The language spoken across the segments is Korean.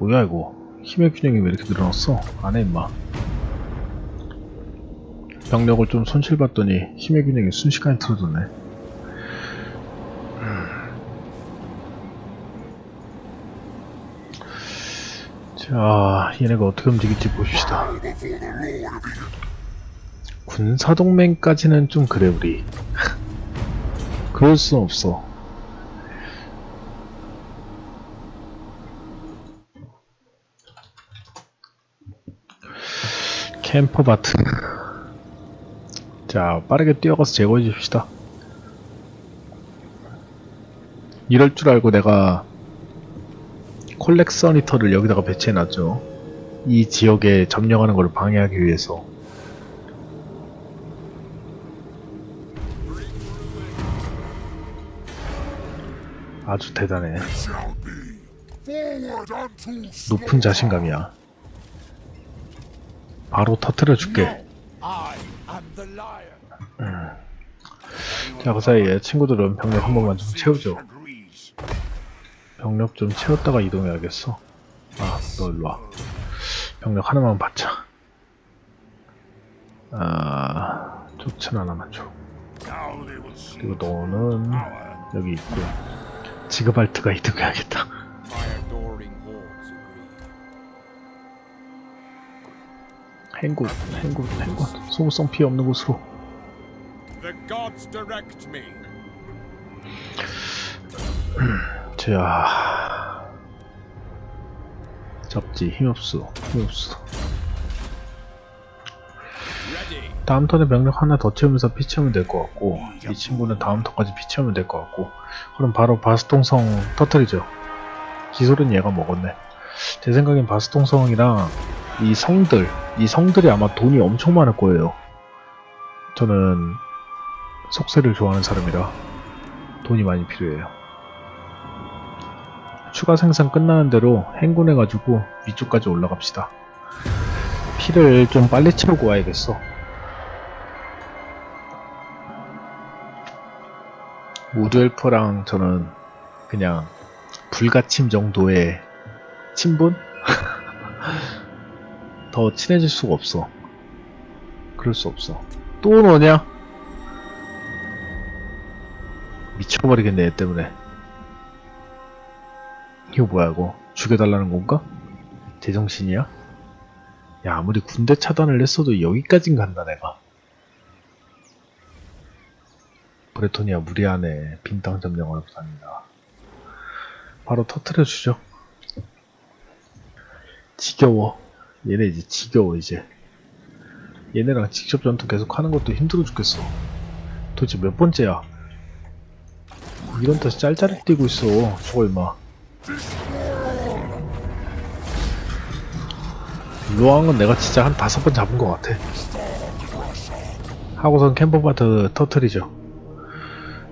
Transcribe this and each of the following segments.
뭐야 이거? 힘의 균형이 왜 이렇게 늘어났어? 안해 임마. 병력을 좀 손실봤더니 힘의 균형이 순식간에 틀어졌네. 자 얘네가 어떻게 움직일지 봅시다. 군사동맹까지는 좀 그래 우리. 그럴 순 없어 캠퍼 바트. 자 빠르게 뛰어가서 제거해 줍시다. 이럴 줄 알고 내가 콜렉서니터를 여기다가 배치해 놨죠. 이 지역에 점령하는 걸 방해하기 위해서. 아주 대단해. 높은 자신감이야 바로 터트려 줄게 자, 그 사이에 친구들은 병력 한 번만 좀 채우죠. 병력 좀 채웠다가 이동해야겠어. 아, 너 일로 와. 병력 하나만 받자. 아, 쫓은 하나만 줘. 그리고 너는 여기 있고. 지그발트가 이동해야겠다. 행군, 행군, 행군. 소모성 피해 없는 곳으로. The gods direct me. 자. 잡지, 힘없어, 힘없어. 다음 턴에 병력 하나 더 채우면서 피 채우면 될 것 같고 이 친구는 다음 턴까지 피 채우면 될 것 같고 그럼 바로 바스통성 터트리죠 기술은 얘가 먹었네 제 생각엔 바스통성이랑 이 성들 이 성들이 아마 돈이 엄청 많을 거예요. 저는 속세를 좋아하는 사람이라 돈이 많이 필요해요. 추가 생산 끝나는 대로 행군해가지고 위쪽까지 올라갑시다. 피를 좀 빨리 채우고 와야겠어. 우드엘프랑 저는 그냥 불가침 정도의 친분? 더 친해질 수가 없어. 그럴 수 없어. 또 너냐? 미쳐버리겠네, 얘 때문에. 이거 뭐야, 이거? 죽여달라는 건가? 제정신이야? 야, 아무리 군대 차단을 했어도 여기까진 간다, 내가. 브레토니아 무리하네. 빈땅 점령하러 다닌다. 바로 터트려 주죠. 지겨워. 얘네 이제 지겨워 이제. 얘네랑 직접 전투 계속 하는 것도 힘들어 죽겠어. 도대체 몇 번째야? 이런 탓이 짤짤이 뛰고 있어. 저거 임마. 로왕은 내가 진짜 한 다섯 번 잡은 것 같아. 하고선 캠퍼바트 터트리죠.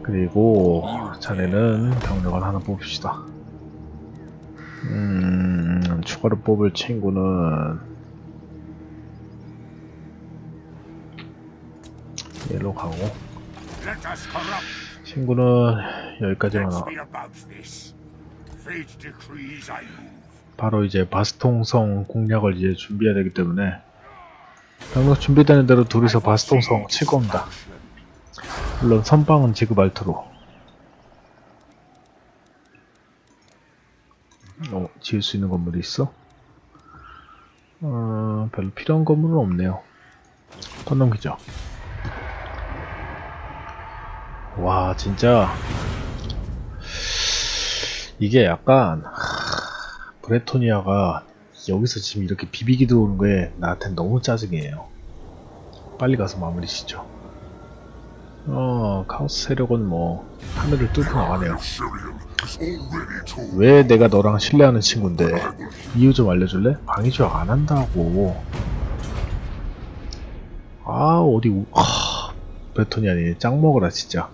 그리고 자네는 병력을 하나 뽑읍시다. 음, 추가로 뽑을 친구는 얘로 가고 친구는 여기까지만 와. 바로 이제 바스통성 공략을 이제 준비해야 되기 때문에 병력 준비되는 대로 둘이서 바스통성 칠 겁니다. 물론 선방은 지급 알트로. 어, 지을 수 있는 건물이 있어? 어, 별로 필요한 건물은 없네요. 턴 넘기죠. 와, 진짜. 이게 약간, 하, 브레토니아가 여기서 지금 이렇게 비비기 들어오는 거에 나한텐 너무 짜증이에요. 빨리 가서 마무리 짓죠. 어, 카오스 세력은 뭐, 하늘을 뚫고 나가네요. 왜 내가 너랑 신뢰하는 친구인데, 이유 좀 알려줄래? 방위 조약 안 한다고. 아, 어디, 우- 하, 브레토니아니, 짱 먹어라, 진짜.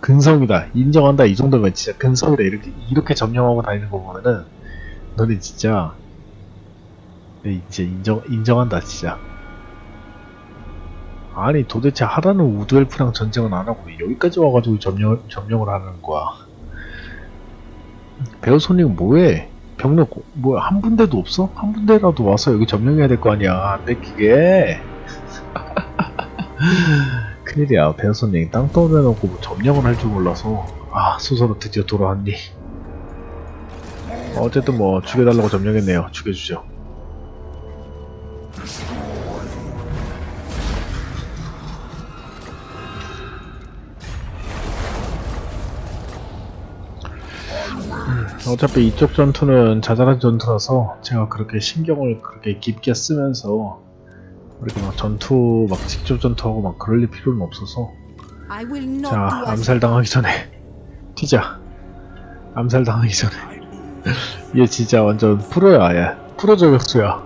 근성이다. 인정한다. 이 정도면 진짜 근성이다. 이렇게, 이렇게 점령하고 다니는 거 보면은, 너네 진짜, 네, 이제 인정, 인정한다, 진짜. 아니, 도대체 하라는 우드엘프랑 전쟁은 안 하고 왜 여기까지 와가지고 점령, 점령을 하는 거야. 베어소닉은 뭐해? 병력 뭐야 한 분대도 없어? 한 분대라도 와서 여기 점령해야 될 거 아니야. 안 뺏기게. 큰일이야. 배어선님 땅 떠내놓고 뭐 점령을 할 줄 몰라서. 아 수서로 드디어 돌아왔니? 어쨌든 뭐 죽여달라고 점령했네요. 죽여주죠 어차피 이쪽 전투는 자잘한 전투라서 제가 그렇게 신경을 그렇게 깊게 쓰면서 이렇게 막 전투 막 직접 전투하고 막 그럴 필요는 없어서 자 do as 암살 당하기 전에 튀자. 암살 당하기 전에 얘 진짜 완전 프로야 얘. 프로 저격수야.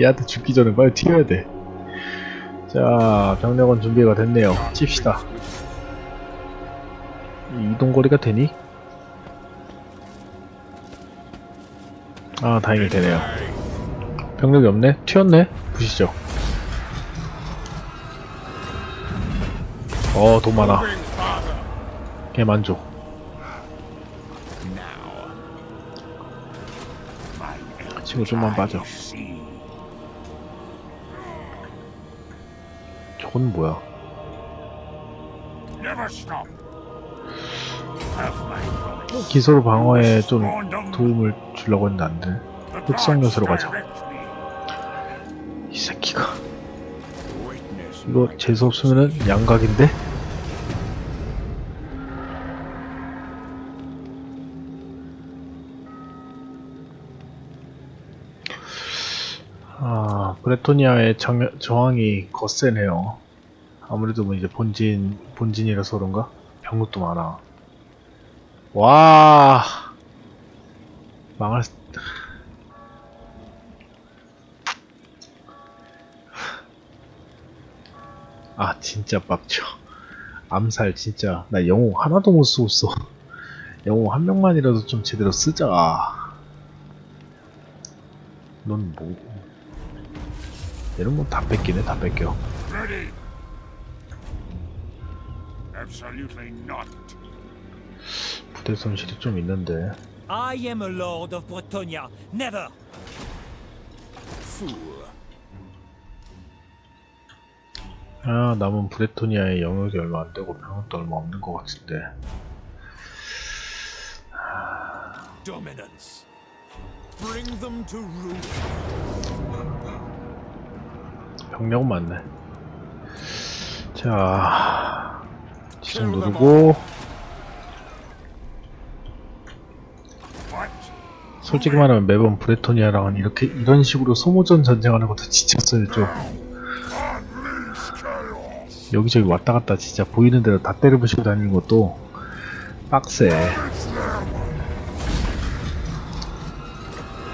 얘한테 죽기 전에 빨리 튀어야 돼자 병력은 준비가 됐네요. 칩시다. 이 이동거리가 되니? 아 다행히 되네요 병력이 없네? 튀었네? 부시죠 어돈 많아. 개 만족 친구 좀만 빠져. 저건 뭐야. 기소로 방어에 좀. 도움을 주려고 했는데 안돼. The 흑성 gods 요소로 가자. 이 새끼가. 이거 재수 없으면은 양각인데? 아 브레토니아의 정, 저항이 거세네요. 아무래도 뭐 이제 본진 본진이라서 그런가? 병력도 많아. 와 망할 수- 아 진짜 빡쳐. 암살 진짜. 나 영웅 하나도 못 쓰고 있어. 영웅 한 명만이라도 좀 제대로 쓰자. 넌 뭐 얘는 뭐 다 뺏기네 다 뺏겨. 부대 손실이 좀 있는데 I am a lord of Bretonia. Never. fool. 아 남은 브레토니아의 영역이 얼마 안 되고 병력도 얼마 없는 것 같은데 Dominance. Bring them to ruin. 병력은 많네 자 지정 누르고 솔직히 말하면 매번 브레토니아랑은 이렇게 이런 식으로 소모전 전쟁하는 것도 지쳤어요 좀 여기저기 왔다 갔다 진짜 보이는 대로 다 때려 부시고 다니는 것도 빡세.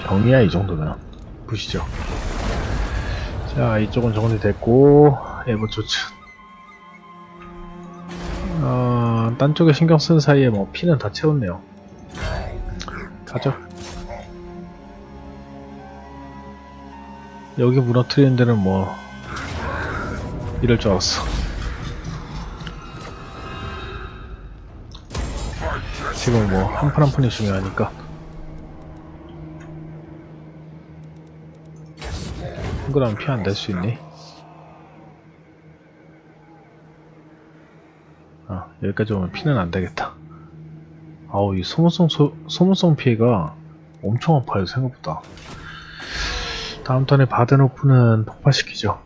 병이야 이 정도면. 보시죠. 자 이쪽은 정리됐고 에버 조츠. 어, 딴 쪽에 신경 쓴 사이에 뭐 피는 다 채웠네요. 가죠 여기 무너뜨리는 데는 뭐 이럴 줄 알았어. 지금 뭐 한 판 한 판이 중요하니까. 한그라면 피안될수 있니? 아 여기까지 오면 피는 안 되겠다. 아우 이 소모성 소, 소모성 피해가 엄청 아파요 생각보다 다음 턴에 바덴오프는 폭파시키죠.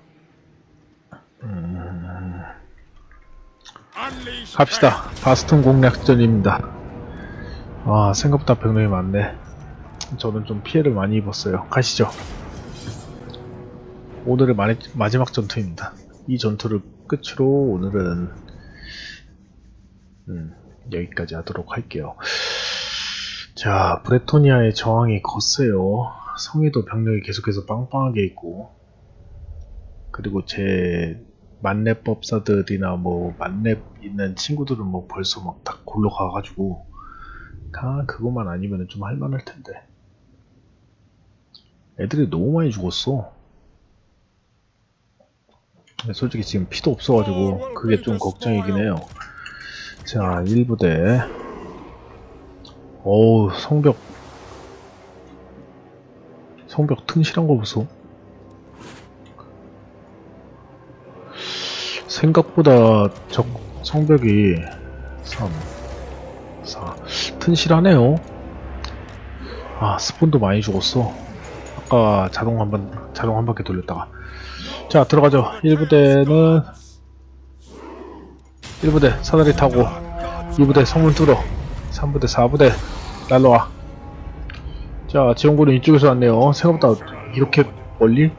갑시다. 바스톤 공략전입니다. 아 생각보다 병력이 많네. 저는 좀 피해를 많이 입었어요. 가시죠. 오늘의 마니, 마지막 전투입니다. 이 전투를 끝으로 오늘은 음, 여기까지 하도록 할게요. 자 브레토니아의 저항이 거세요 성에도 병력이 계속해서 빵빵하게 있고 그리고 제 만렙 법사들이나 뭐 만렙 있는 친구들은 뭐 벌써 막 다 골로 가가지고 다 그것만 아니면 좀 할만할 텐데. 애들이 너무 많이 죽었어. 솔직히 지금 피도 없어가지고 그게 좀 걱정이긴 해요. 자 1부대. 어우 성벽 성벽 튼실한 거 보소. 생각보다 적 성벽이 3, 4 튼실하네요. 아 스폰도 많이 죽었어. 아까 자동 한번 자동 한 바퀴 돌렸다가 자 들어가죠. 1부대는 1부대 사다리 타고 2부대 성문 뚫어 3부대 4부대 날라와 자 지원군은 이쪽에서 왔네요. 생각보다 이렇게 멀리?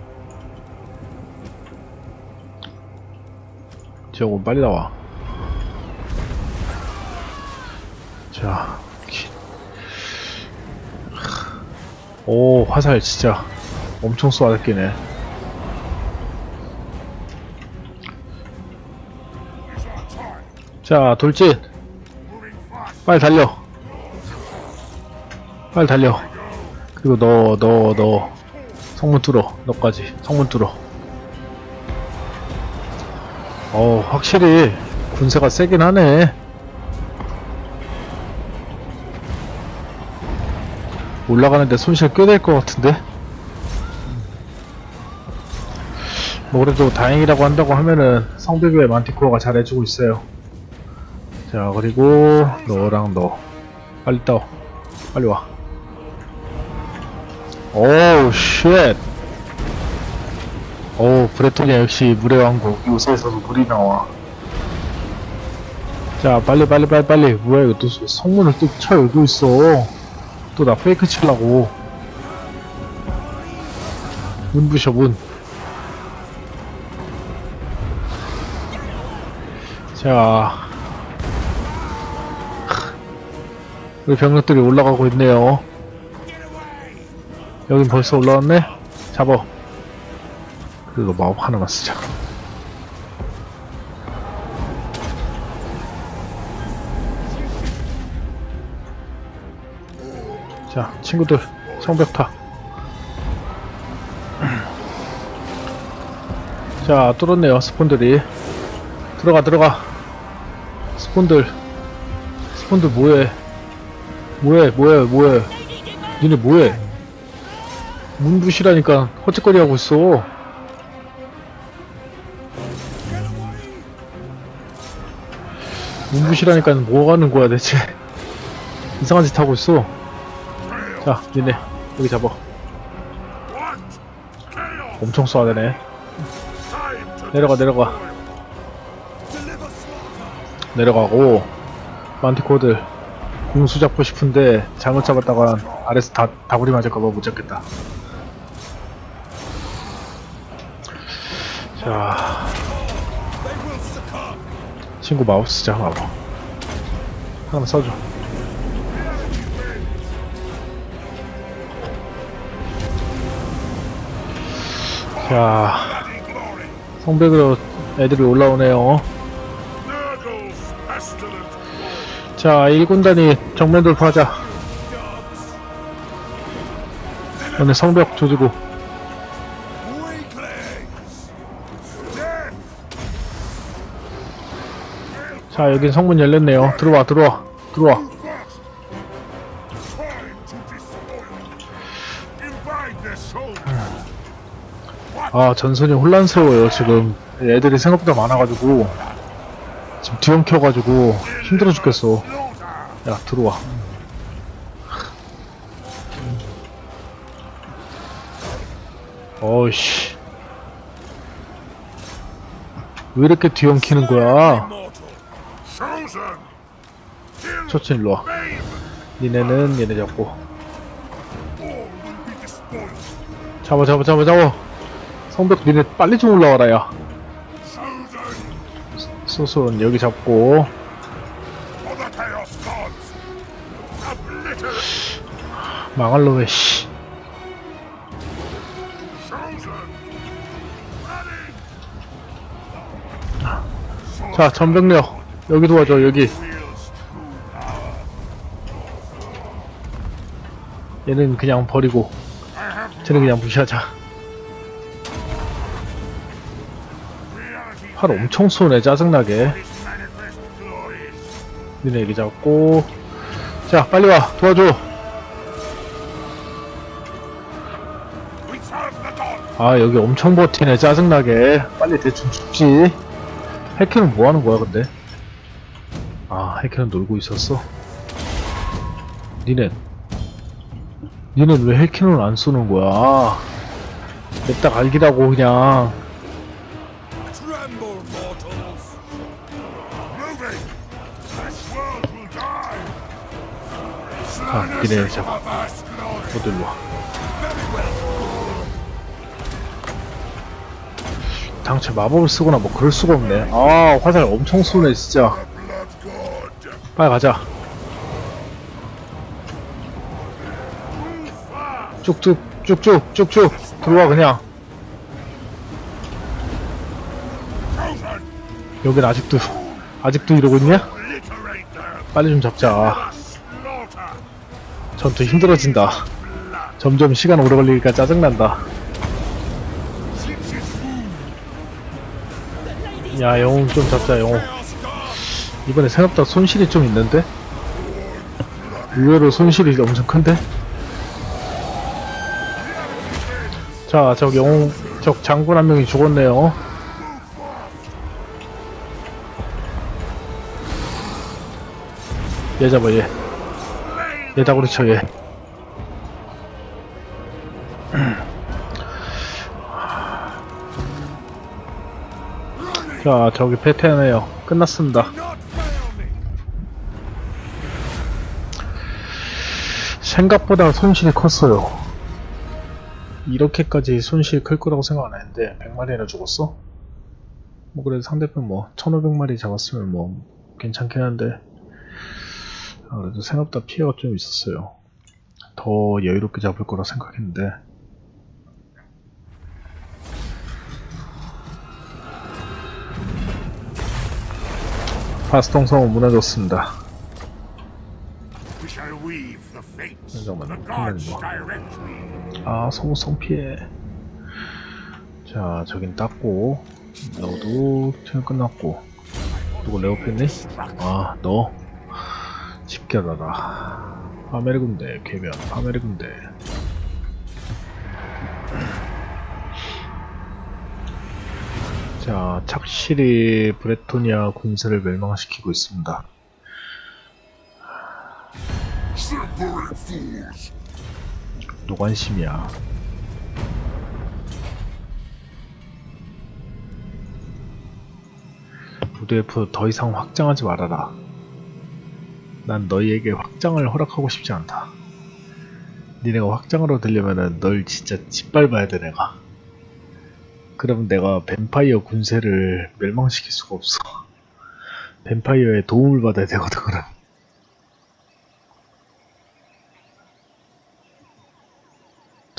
지원군 빨리 나와. 자 기- 오 화살 진짜. 엄청 쏘아댔기네. 자 돌진. 빨리 달려. 빨리 달려 그리고 너 너 너. 성문 뚫어 너까지. 성문 뚫어. 어 확실히 군세가 세긴 하네. 올라가는데 손실 꽤 될 것 같은데? 뭐 그래도 다행이라고 한다고 하면은 성배교의 만티코어가 잘해주고 있어요. 자 그리고 너랑 너. 빨리 떠. 빨리 와 오우 쉣오 브레토니아 역시 물의 왕국. 요새에서도 물이 나와. 자 빨리 빨리 빨리 빨리. 뭐야 이거 또 성문을 또 쳐 열고 있어. 또 나 페이크 치려고. 문 부셔 문. 자, 우리 병력들이 올라가고 있네요. 여긴 벌써 올라왔네? 잡어. 그리고 마법 하나만 쓰자. 자, 친구들, 성벽타. 자, 뚫었네요, 스폰들이. 들어가, 들어가. 스폰들. 스폰들 뭐해? 뭐해, 뭐해, 뭐해. 니네 뭐해? 문부시라니까 헛짓거리 하고 있어. 문부시라니까 뭐 하는 거야 대체? 이상한 짓 하고 있어. 자, 니네 여기 잡아. 엄청 to 내려가, 내려가. 내려가고 만티코들 궁수 잡고 싶은데 잘못 잡았다가 아래서 다 다구리 맞을까봐 못 잡겠다. 자, 친구 마우스 쓰자 마우스. 하나만 써줘. 자, 성백으로 애들이 올라오네요. 자, 1군단이 정면 돌파하자. 오늘 성벽 조지고. 자, 여긴 성문 열렸네요. 들어와, 들어와, 들어와. 아, 전선이 혼란스러워요, 지금. 애들이 생각보다 많아가지고. 지금 뒤엉켜가지고 힘들어 죽겠어. 야, 들어와. 어이씨. 왜 이렇게 뒤엉키는 거야? 초친 일로 와. Babe! 니네는 얘네 잡고. 잡아, 잡아, 잡아, 잡아. 성벽 니네 빨리 좀 올라와라, 야. 소소는 여기 잡고. 망할 놈의 씨. 자, 전병력. 여기 도와줘, 여기. 얘는 그냥 버리고. 쟤는 그냥 무시하자. 팔 엄청 쏘네, 짜증나게. 니네 여기 잡고. 자, 빨리 와. 도와줘. 아 여기 엄청 버티네 짜증나게 빨리 대충 죽지 해키는 뭐하는 거야 근데 아 해키는 놀고 있었어 니넨 니넨 왜 해키는 안 쏘는 거야? 냅다 갈기라고 그냥! 아 니네 잡아! 어딜로 와 당최 마법을 쓰거나 뭐 그럴 수가 없네. 아 화살 엄청 쏘네 진짜! 빨리 가자 쭉쭉 쭉쭉 쭉쭉 들어와 그냥! 여긴 아직도 아직도 이러고 있냐? 빨리 좀 잡자! 전투 힘들어진다 점점 시간 오래 걸리니까 짜증난다! 야 영웅 좀 잡자 영웅 이번에 생각보다 손실이 좀 있는데? 의외로 손실이 엄청 큰데? 자, 저 영웅, 저 장군 한 명이 죽었네요. 얘 잡아, 얘. 얘 다구리 쳐, 얘. 자, 저기 패턴이에요. 끝났습니다. 생각보다 손실이 컸어요. 이렇게까지 손실이 클 거라고 생각 안 했는데 100마리나 죽었어? 뭐 그래도 상대편 뭐 1500마리 잡았으면 뭐 괜찮긴 한데 아, 그래도 생각보다 피해가 좀 있었어요. 더 여유롭게 잡을 거라 생각했는데 파스통성은 무너졌습니다. 잠깐만요. The gods 잠깐만요. direct me. 아 소모성 피해 자 저긴 땄고 너도 체험 끝났고 누구 레오했니? 아너 집결하라 파메르 군대 개변 파메르 군대 자 착실히 브레토니아 군세를 멸망시키고 있습니다! 노관심이야. 부대프 더 이상 확장하지 말아라. 난 너희에게 확장을 허락하고 싶지 않다. 니네가 확장으로 되려면은 널 진짜 짓밟아야 돼 내가. 그러면 내가 뱀파이어 군세를 멸망시킬 수가 없어. 뱀파이어의 도움을 받아야 되거든 그럼.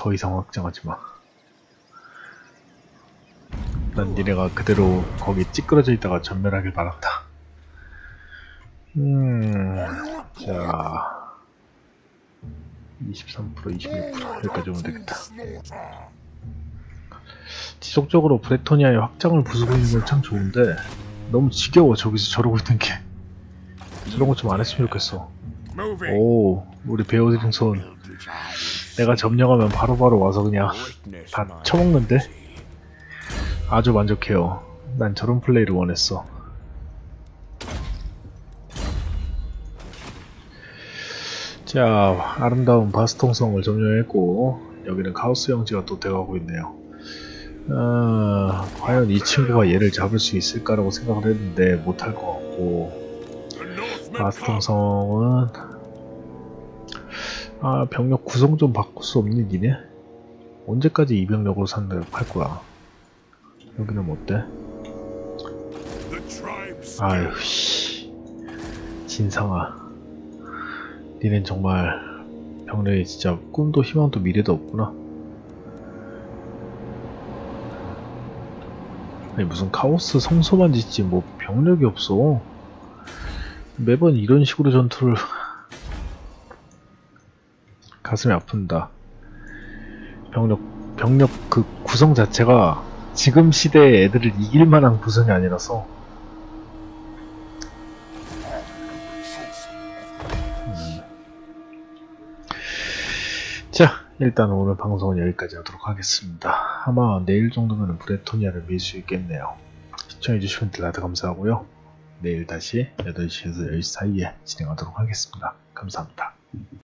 더 이상 확장하지 마. 난 니네가 그대로 거기 찌끄러져 있다가 전멸하길 바란다. 음, 자. 23% 26% 여기까지 오면 되겠다. 지속적으로 브레토니아의 확장을 부수고 있는 건 참 좋은데 너무 지겨워 저기서 저러고 있는 게 저런 거 좀 안 했으면 좋겠어. 오, 우리 베어드링 손. 내가 점령하면 바로 바로 와서 그냥 다 쳐먹는데? 아주 만족해요. 난 저런 플레이를 원했어. 자, 아름다운 바스통성을 점령했고, 여기는 카오스 영지가 또 돼가고 있네요. 아, 과연 이 친구가 얘를 잡을 수 있을까라고 생각을 했는데 못할 것 같고! 바스통성은 아 병력 구성 좀 바꿀 수 없니 니네? 언제까지 이 병력으로 상대할 거야? 여기는 뭐 어때? 아유 씨 진상아 니넨 정말 병력이 진짜 꿈도 희망도 미래도 없구나 아니 무슨 카오스 성소만 짓지 뭐 병력이 없어 매번 이런 식으로 전투를 가슴이 아픈다 병력 병력 그 구성 자체가 지금 시대의 애들을 이길 만한 구성이 아니라서 자, 일단 오늘 방송은 여기까지 하도록 하겠습니다. 아마 내일 정도면 브레토니아를 밀 수 있겠네요. 시청해주시면 대단히 감사하고요. 내일 다시 8시에서 10시 사이에 진행하도록 하겠습니다. 감사합니다.